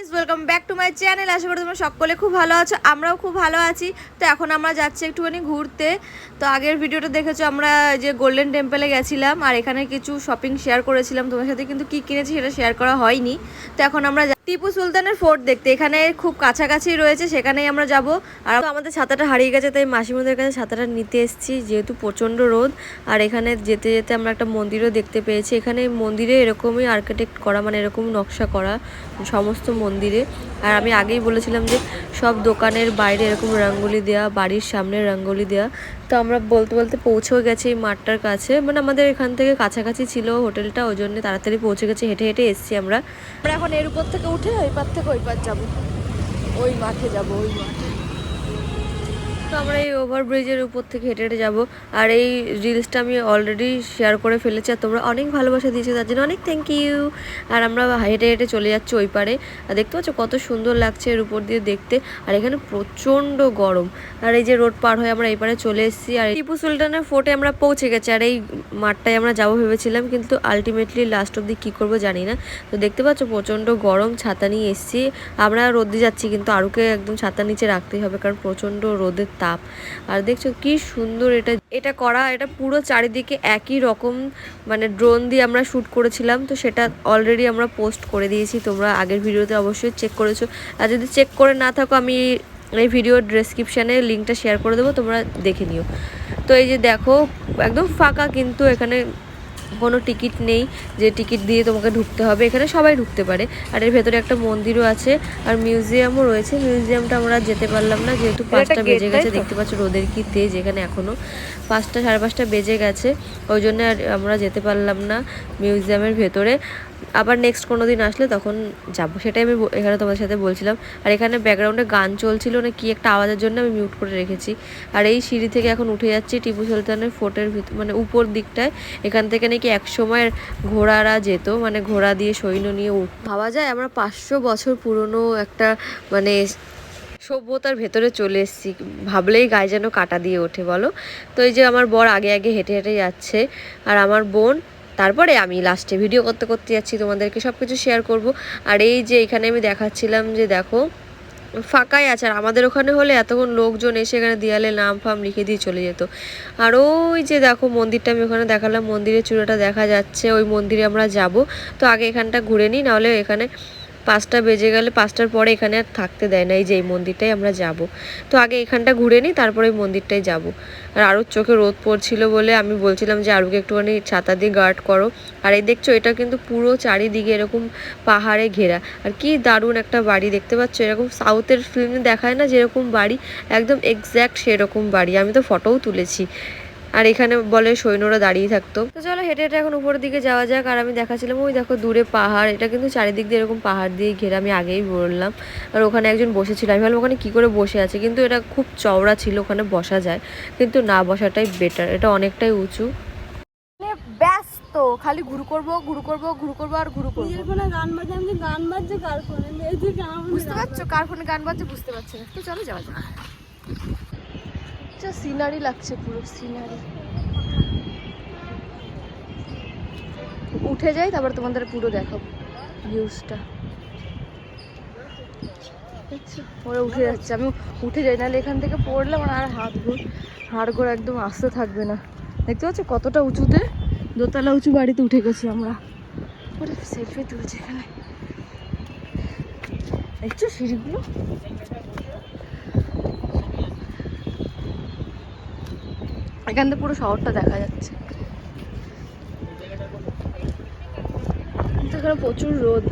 Guys welcome back to my channel আশা করি তোমরা সকলে খুব ভালো আছো, আমরাও খুব ভালো আছি। তো এখন আমরা যাচ্ছি একটুখানি ঘুরতে। তো আগের ভিডিওটা দেখেছ, আমরা যে গোল্ডেন টেম্পলে গেছিলাম, আর এখানে কিছু শপিং শেয়ার করেছিলাম। তোমার সাথে কিন্তু কি কিনেছি সেটা শেয়ার করা হয়নি। তো এখন আমরা টিপু সুলতানের ফোর্ট দেখতে। এখানে খুব কাছাকাছি রয়েছে, সেখানেই আমরা যাব। আর আমাদের ছাতাটা হারিয়ে গেছে, তাই মাসিমাদের কাছে ছাতাটা নিতে এসেছি, যেহেতু প্রচণ্ড রোদ। আর এখানে যেতে যেতে আমরা একটা মন্দিরও দেখতে পেয়েছি। এখানে মন্দিরে এরকমই আর্কিটেক্ট করা মানে এরকম নকশা করা সমস্ত মন্দিরে। আর আমি আগেই বলেছিলাম যে, সব দোকানের বাইরে এরকম রঙ্গোলি দেওয়া বাড়ির সামনে রঙ্গোলি দেওয়া তো আমরা বলতে বলতে পৌঁছেও গেছি এই মাঠটার কাছে। মানে আমাদের এখান থেকে কাছাকাছি ছিল হোটেলটা, ওই জন্য তাড়াতাড়ি পৌঁছে গেছি, হেঁটে হেঁটে এসছি আমরা। আমরা এখন এর উপর থেকে উঠে ওই পার থেকে ওই পার যাব। ওই মাঠে যাব, ওই মাঠে। তো আমরা এই ওভারব্রিজের উপর থেকে হেঁটে হেঁটে যাব। আর এই রিলসটা আমি অলরেডি শেয়ার করে ফেলেছি আর তোমরা অনেক ভালোবাসা দিয়েছ, তার জন্য অনেক থ্যাংক ইউ আর আমরা হেঁটে হেঁটে চলে যাচ্ছি ওই পারে। আর দেখতে পাচ্ছ কত সুন্দর লাগছে এর উপর দিয়ে দেখতে। আর এখানে প্রচণ্ড গরম। আর এই যে রোড পার হয়ে আমরা এই পারে চলে এসেছি। আর টিপু সুলতানের ফোর্টে আমরা পৌঁছে গেছি। আর এই মাঠটায় আমরা যাব ভেবেছিলাম, কিন্তু আলটিমেটলি লাস্ট অব্দি কী করব জানি না। তো দেখতে পাচ্ছ প্রচণ্ড গরম, ছাতা নিয়ে এসেছি। আমরা রোদে যাচ্ছি, কিন্তু আরুকে একদম ছাতা নিচে রাখতেই হবে, কারণ প্রচণ্ড রোদের তাপ। আর দেখছ কি সুন্দর এটা এটা করা, এটা পুরো চারিদিকে একই রকম মানে ড্রোন দিয়ে আমরা শ্যুট করেছিলাম, তো সেটা অলরেডি আমরা পোস্ট করে দিয়েছি, তোমরা আগের ভিডিওতে অবশ্যই চেক করেছ। আর যদি চেক করে না থাকো, আমি এই ভিডিওর ডেসক্রিপশানে লিঙ্কটা শেয়ার করে দেবো, তোমরা দেখে নিও। তো এই যে দেখো, একদম ফাঁকা কিন্তু এখানে কোনো টিকিট নেই যে টিকিট দিয়ে তোমাকে ঢুকতে হবে। এখানে সবাই ঢুকতে পারে। আর এর ভেতরে একটা মন্দিরও আছে আর মিউজিয়ামও রয়েছে। মিউজিয়ামটা আমরা যেতে পারলাম না যেহেতু পাঁচটা বেজে গেছে। দেখতে পাচ্ছ রোদের কি তেজ এখানে এখনও পাঁচটা সাড়ে পাঁচটা বেজে গেছে। ওই জন্য আর আমরা যেতে পারলাম না মিউজিয়ামের ভেতরে। আবার নেক্সট কোনো দিন আসলে তখন যাব। সেটাই আমি এখানে তোমাদের সাথে বলছিলাম। আর এখানে ব্যাকগ্রাউন্ডে গান চলছিল না, কি একটা আওয়াজের জন্য আমি মিউট করে রেখেছি। আর এই সিঁড়ি থেকে এখন উঠে যাচ্ছি টিপু সুলতানের ফোর্টের ভিতর মানে উপর দিকটায়। এখান থেকে নাকি এক সময় ঘোড়ারা যেত মানে ঘোড়া দিয়ে সৈন্য নিয়ে উঠ ভাবা যায় আমরা পাঁচশো বছর পুরনো একটা মানে সভ্যতার ভেতরে চলে এসেছি। ভাবলেই গায়ে যেন কাটা দিয়ে ওঠে, বলো? তো এই যে আমার বর আগে আগে হেঁটে হেঁটে যাচ্ছে। আর আমার বোন তারপরে আমি লাস্টে ভিডিও করতে করতে যাচ্ছি, তোমাদেরকে সব কিছু শেয়ার করব। আর এই যে এখানে আমি দেখাচ্ছিলাম যে দেখো, ফাঁকাই আছে। আর আমাদের ওখানে হলে এতক্ষণ লোকজন এসে এখানে দেয়ালে নাম ফাম লিখে দিয়ে চলে যেত। আর ওই যে দেখো মন্দিরটা আমি ওখানে দেখালাম, মন্দিরের চূড়াটা দেখা যাচ্ছে, ওই মন্দিরে আমরা যাব। তো আগে এখানটা ঘুরে নিই, নাহলে এখানে পাঁচটা বেজে গেলে পাঁচটার পরে এখানে আর থাকতে দেয় না। এই যে এই মন্দিরটাই আমরা যাব। তো আগে এখানটা ঘুরে নিই, তারপরে ওই মন্দিরটাই যাব। আর আরুর চোখে রোদ পড়ছিল বলে আমি বলছিলাম যে, আরুকে একটুখানি ছাতা দিয়ে গার্ড করো। আর এই দেখছ, এটা কিন্তু পুরো চারিদিকে এরকম পাহাড়ে ঘেরা। আর কি দারুণ একটা বাড়ি, দেখতে পাচ্ছ? এরকম সাউথের ফিল্মে দেখায় না যেরকম বাড়ি? একদম এক্স্যাক্ট সেরকম বাড়ি। আমি তো ফটোও তুলেছি। আর এখানে বলে সৈন্যরা দাঁড়িয়ে থাকতো। তো চলো হেঁটে হেঁটে এখন উপরের দিকে যাওয়া যাক। আর আমি দেখাচ্ছিলাম ওই দেখো দূরে পাহাড়। এটা কিন্তু চারিদিক দিয়ে এরকম পাহাড় দিয়ে ঘেরা আমি আগেই বললাম। আর ওখানে একজন বসেছিল। আমি ভাবলাম ওখানে কী করে বসে আছে কিন্তু এটা খুব চওড়া ছিল ওখানে বসা যায়। কিন্তু না বসাটাই বেটার এটা অনেকটাই উঁচু। ব্যস্ত খালি ঘুরু করব ঘুরু করব ঘুরু করব আর ঘুরু করব। ফোনে গান বাজে আমি গান বাজছে কার ফোনে? বুঝতে পারছ? কার ফোনে গান বাজছে বুঝতে পারছ না। তো চলো যাওয়া যাক। যা সিনারি লাগছে পুরো সিনারি উঠে যাই, তারপর তোমাদের পুরো দেখাবো ভিউজটা দেখছ ওরা উঠে যাচ্ছে। আমি উঠে যাই, নাহলে এখান থেকে পড়লে আমার আর হাত ঘুর, হাড় ঘোর একদম আসতে থাকবে না। দেখতে পাচ্ছ কতটা উঁচুতে? দোতলা উঁচু বাড়িতে উঠে গেছি আমরা। সেলফি তুলছে এখানে। দেখছ সিঁড়িগুলো? এখান থেকে পুরো শহরটা দেখা যাচ্ছে। এখানে প্রচুর রোদ।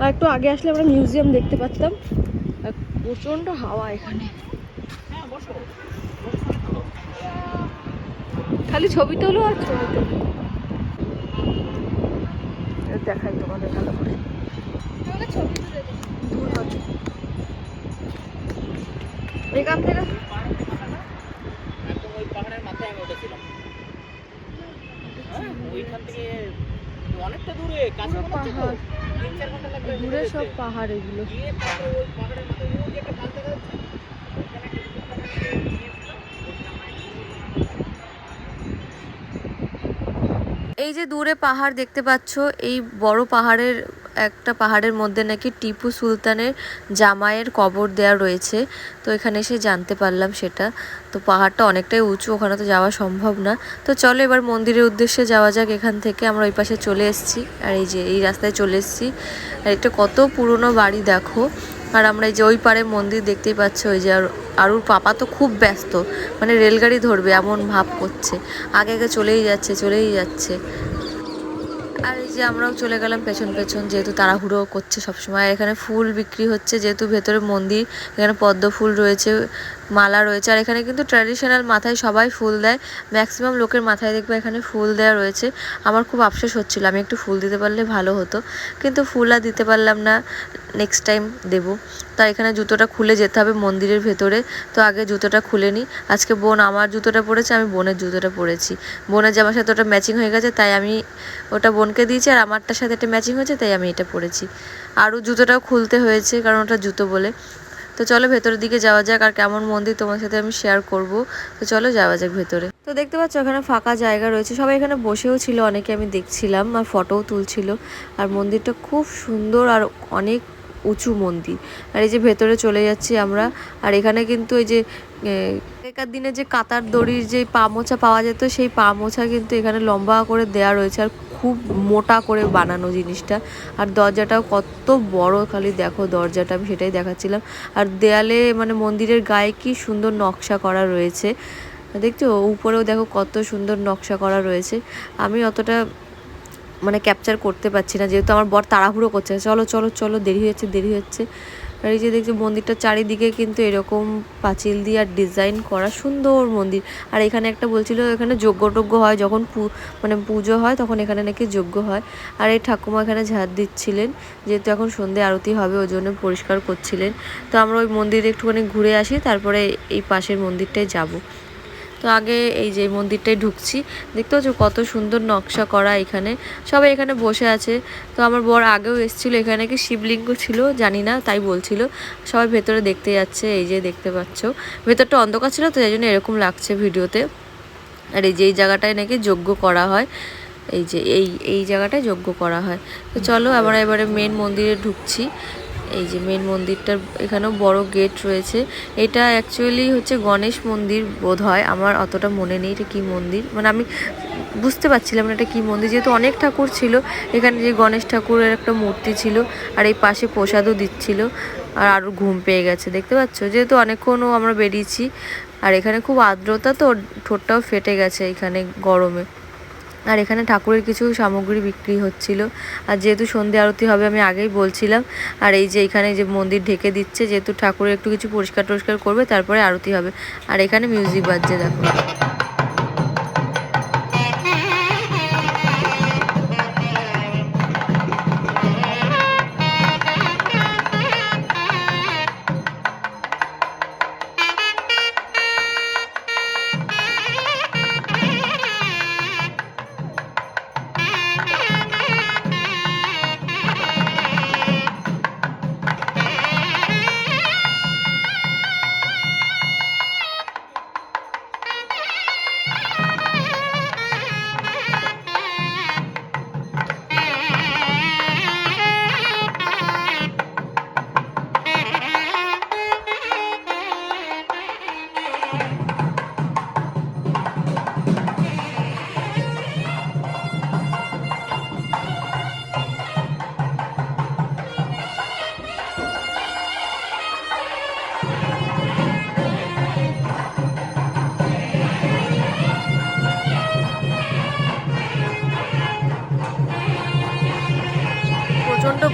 আর একটু আগে আসলে আমরা মিউজিয়াম দেখতে পারতাম। প্রচণ্ড হাওয়া এখানে। খালি ছবি তোলো আর ছবি তোলো। দেখাই তোমাদের ভালো করে। এখান থেকে একদম ওই পাহাড়ের মাথায় আমি উঠেছিলাম হ্যাঁ, ওইখান থেকে অনেকটা দূরে কাছে পুরো মনে হচ্ছে তো? পাহাড়। তিন চার ঘণ্টা লাগবে দূরে হেঁটে সব যেতে। পাহাড় এগুলো গিয়ে তারপরে ওই পাহাড়ের মাথায় ওই যে একটা পাল দেখা একটা দোকান আছে, এই যে দূরে পাহাড় দেখতে পাচ্ছ এই বড় পাহাড়ের একটা পাহাড়ের মধ্যে নাকি টিপু সুলতানের জামাইয়ের কবর দেওয়া রয়েছে। তো এখানে এসে জানতে পারলাম সেটা। তো পাহাড়টা অনেকটাই উঁচু, ওখানে তো যাওয়া সম্ভব না। তো চলো এবার মন্দিরের উদ্দেশ্যে যাওয়া যাক এখান থেকে। আমরা ওই পাশে চলে এসেছি, আর এই যে এই রাস্তায় চলে এসেছি। আর এটা কত পুরনো বাড়ি দেখো। আর আমরা এই যে ওই পারে মন্দির দেখতেই পাচ্ছ, ওই যে আর, আরুর পাপা তো খুব ব্যস্ত। মানে রেলগাড়ি ধরবে, এমন ভাব করছে। আগে আগে চলেই যাচ্ছে চলেই যাচ্ছে। যে আমরাও চলে গেলাম পেছন পেছন, যেহেতু তাড়াহুড়ো করছে সবসময়। এখানে ফুল বিক্রি হচ্ছে, যেহেতু ভেতরে মন্দির, এখানে পদ্ম ফুল রয়েছে, মালা রয়েছে, আর এখানে কিন্তু ট্র্যাডিশনাল মাথায় সবাই ফুল দেয়। ম্যাক্সিমাম লোকের মাথায় দেখবে এখানে ফুল দেওয়া রয়েছে। আমার খুব আফসোস হচ্ছিল, আমি একটু ফুল দিতে পারলে ভালো হতো, কিন্তু ফুল আর দিতে পারলাম না নেক্সট টাইম দেবো। তা এখানে জুতোটা খুলে যেতে হবে মন্দিরের ভেতরে, তো আগে জুতোটা খুলে নিই আজকে বোন আমার জুতোটা পরেছে, আমি বোনের জুতোটা পরেছি। বোনের জামার সাথে ওটা ম্যাচিং হয়ে গেছে, তাই আমি ওটা বোনকে দিয়েছি আর আমারটার সাথে একটা ম্যাচিং হয়েছে, তাই আমি এটা পরেছি আরও জুতোটাও খুলতে হয়েছে, কারণ ওটা জুতো বলে। তো চলো ভেতরের দিকে যাওয়া যাক আর কেমন মন্দির তোমার সাথে আমি শেয়ার করব। তো চলো যাওয়া যাক ভেতরে। তো দেখতে পাচ্ছ ওখানে ফাঁকা জায়গা রয়েছে। সবাই এখানে বসেও ছিল, অনেকে আমি দেখছিলাম আর ফটোও তুলছিল। আর মন্দিরটা খুব সুন্দর আর অনেক উঁচু মন্দির। আর এই যে ভেতরে চলে যাচ্ছি আমরা। আর এখানে কিন্তু এই যে আগেকার দিনে যে কাতার দড়ির যে পা মোছা পাওয়া যেত, সেই পা মোছা কিন্তু এখানে লম্বা করে দেয়া রয়েছে। আর খুব মোটা করে বানানো জিনিসটা। আর দরজাটাও কত বড়, খালি দেখো দরজাটা, আমি সেটাই দেখাচ্ছিলাম। আর দেয়ালে মানে মন্দিরের গায়ে কি সুন্দর নকশা করা রয়েছে। দেখছ, উপরেও দেখো কত সুন্দর নকশা করা রয়েছে। আমি অতটা মানে ক্যাপচার করতে পারছি না, যেহেতু আমার বর তাড়াহুড়ো করছে। চলো চলো চলো, দেরি হচ্ছে দেরি হচ্ছে আর এই যে দেখছি মন্দিরটা চারিদিকে কিন্তু এরকম পাঁচিল দিয়ে আর ডিজাইন করা সুন্দর মন্দির। আর এখানে একটা বলছিল এখানে যজ্ঞ টজ্ঞ হয়, যখন মানে পুজো হয় তখন এখানে নাকি যজ্ঞ হয়। আর এই ঠাকুমা এখানে ঝাঁট দিচ্ছিলেন, যেহেতু এখন সন্ধে আরতি হবে, ওই জন্য পরিষ্কার করছিলেন। তো আমরা ওই মন্দিরে একটুখানি ঘুরে আসি, তারপরে এই পাশের মন্দিরটায় যাব। তো আগে এই যে মন্দিরটায় ঢুকছি, দেখতে পাচ্ছ কত সুন্দর নকশা করা এখানে। সবাই এখানে বসে আছে। তো আমার বর আগেও এসেছিল, এখানে কি শিবলিঙ্গ ছিল, জানি না, তাই বলছিল। সবাই ভেতরে দেখতে যাচ্ছে, এই যে দেখতে পাচ্ছ। ভেতরটা অন্ধকার ছিল, তো এই জন্য এরকম লাগছে ভিডিওতে। আর এই যে এই জায়গাটায় নাকি যজ্ঞ করা হয়। এই যে এই এই জায়গাটায় যজ্ঞ করা হয়। তো চলো, আমরা এবারে মেন মন্দিরে ঢুকছি। এই যে মেন মন্দিরটার এখানেও বড় গেট রয়েছে। এটা অ্যাকচুয়ালি হচ্ছে গণেশ মন্দির বোধ হয় আমার অতটা মনে নেই এটা কী মন্দির। মানে আমি বুঝতে পারছিলাম না এটা কী মন্দির। যেহেতু অনেক ঠাকুর ছিল, এখানে যে গণেশ ঠাকুরের একটা মূর্তি ছিল, আর এই পাশে প্রসাদও দিচ্ছিল, আর আরও ঘুম পেয়ে গেছে। দেখতে পাচ্ছ? যেহেতু অনেকক্ষণও আমরা বেরিয়েছি, আর এখানে খুব আর্দ্রতা তো ঠোঁটটাও ফেটে গেছে এখানে গরমে। আর এখানে ঠাকুরের কিছু সামগ্রী বিক্রি হচ্ছিল। আর যেহেতু সন্ধে আরতি হবে, আমি আগেই বলছিলাম। আর এই যে এখানে যে মন্দির ঢেকে দিচ্ছে, যেহেতু ঠাকুরের একটু কিছু পরিষ্কার টরিষ্কার করবে, তারপরে আরতি হবে। আর এখানে মিউজিক বাজছে, দেখো।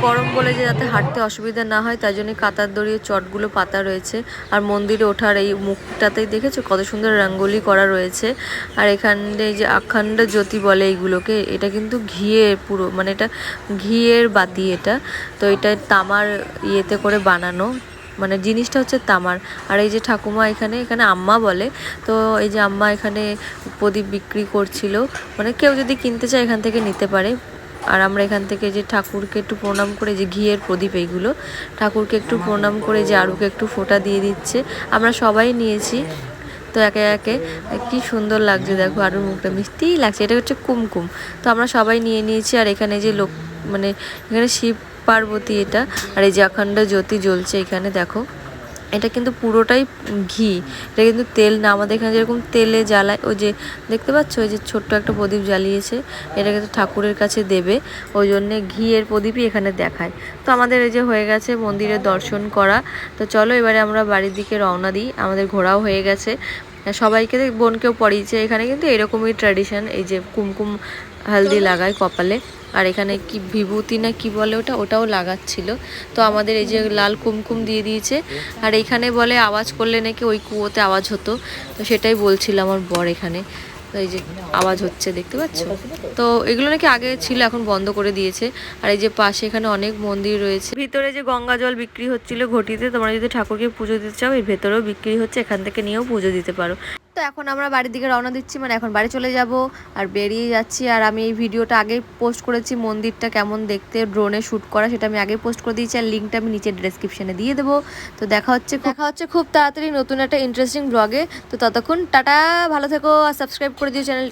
গরম বলে যে যাতে হাঁটতে অসুবিধা না হয় তাই জন্য কাতার দড়িয়ে চটগুলো পাতা রয়েছে। আর মন্দিরে ওঠার এই মুখটাতেই দেখেছ কত সুন্দর রঙ্গোলি করা রয়েছে। আর এখানে যে আখান্ড জ্যোতি বলে এইগুলোকে, এটা কিন্তু ঘিয়ের পুরো মানে এটা ঘিয়ের বাতি এটা। তো এটা তামার ইয়েতে করে বানানো মানে জিনিসটা হচ্ছে তামার। আর এই যে ঠাকুমা এখানে এখানে আম্মা বলে, তো এই যে আম্মা এখানে প্রদীপ বিক্রি করছিল। মানে কেউ যদি কিনতে চায় এখান থেকে নিতে পারে। আর আমরা এখান থেকে যে ঠাকুরকে একটু প্রণাম করে, যে ঘিয়ের প্রদীপ এইগুলো, ঠাকুরকে একটু প্রণাম করে যে আরুকে একটু ফোঁটা দিয়ে দিচ্ছে। আমরা সবাই নিয়েছি। তো একে একে কি সুন্দর লাগছে দেখো আরুর মুখটা মিষ্টিই লাগছে। এটা হচ্ছে কুমকুম। তো আমরা সবাই নিয়ে নিয়েছি আর এখানে যে লোক মানে এখানে শিব পার্বতী এটা, আর এই যে অখণ্ড জ্যোতি জ্বলছে এখানে, দেখো। এটা কিন্তু পুরোটাই ঘি। এটা কিন্তু তেল না, আমাদের এখানে যেরকম তেলে জ্বালায়, ওই যে দেখতে পাচ্ছ? ওই যে ছোট্ট একটা প্রদীপ জ্বালিয়েছে, এটা কিন্তু ঠাকুরের কাছে দেবে, ওই জন্যে ঘিয়ের প্রদীপই এখানে দেখায়। তো আমাদের এই যে হয়ে গেছে মন্দিরের দর্শন করা, তো চলো এবারে আমরা বাড়ির দিকে রওনা দিই, আমাদের ঘোরাও হয়ে গেছে। সবাইকে বোনকেও পড়িয়েছে এখানে কিন্তু এরকমই ট্র্যাডিশন এই যে কুমকুম, হালদি লাগায় কপালে। আর এখানে কি বিভূতি না কি বলে ওটা, ওটাও লাগাচ্ছিল। তো আমাদের এই যে লাল কুমকুম দিয়ে দিয়েছে। আর এইখানে বলে আওয়াজ করলে নাকি ওই কুয়োতে আওয়াজ হতো। তো সেটাই বলছিল আমার বর এখানে। এই যে আওয়াজ হচ্ছে, দেখতে পাচ্ছ? তো এগুলো নাকি আগে ছিল, এখন বন্ধ করে দিয়েছে। আর এই যে পাশে এখানে অনেক মন্দির রয়েছে। ভিতরে যে গঙ্গা জল বিক্রি হচ্ছিল ঘটিতে, তোমরা যদি ঠাকুরকে পুজো দিতে চাও, এর ভেতরেও বিক্রি হচ্ছে। এখান থেকে নিয়েও পুজো দিতে পারো। তো এখন আমরা বাড়ির দিকে রওনা দিচ্ছি মানে এখন বাড়ি চলে যাব আর বেরিয়ে যাচ্ছি। আর আমি এই ভিডিওটা আগেই পোস্ট করেছি, মন্দিরটা কেমন দেখতে ড্রোনে শ্যুট করা, সেটা আমি আগে পোস্ট করে দিয়েছি আর লিঙ্কটা আমি নিচে ডেসক্রিপশনে দিয়ে দেবো। তো দেখা হচ্ছে দেখা হচ্ছে খুব তাড়াতাড়ি নতুন একটা ইন্টারেস্টিং ব্লগে তো ততক্ষণ টাটা, ভালো থেকো আর সাবস্ক্রাইব করে দিও চ্যানেলটি